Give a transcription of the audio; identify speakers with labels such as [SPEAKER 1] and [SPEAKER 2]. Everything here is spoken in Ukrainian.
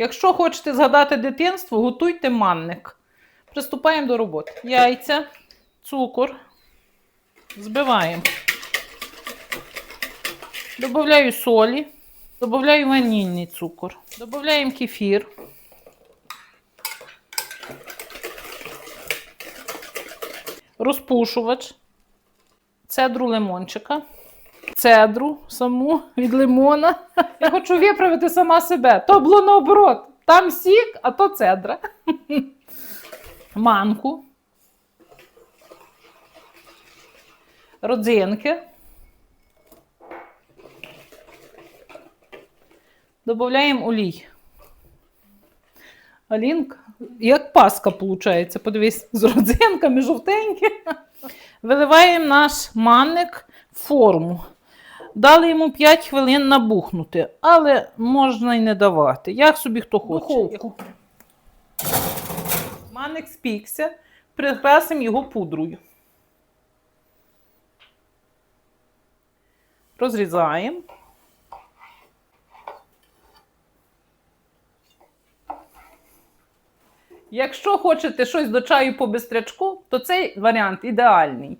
[SPEAKER 1] Якщо хочете згадати дитинство, готуйте манник. Приступаємо до роботи. Яйця, цукор. Збиваємо. Добавляю солі. Добавляю ванільний цукор. Добавляємо кефір. Розпушувач. Цедру лимончика. Цедру саму від лимона. Я хочу виправити сама себе. То було наоборот. Там сік, а то цедра. Манку. Родзинки. Добавляємо олій. Алінка, як паска виходить. Подивись, з родзинками жовтенькі. Виливаємо наш манник в форму. Дали йому 5 хвилин набухнути, але можна й не давати. Як собі хто хоче. Духовку. Манник спікся, прикрасимо його пудрою. Розрізаємо. Якщо хочете щось до чаю по бистрячку, то цей варіант ідеальний.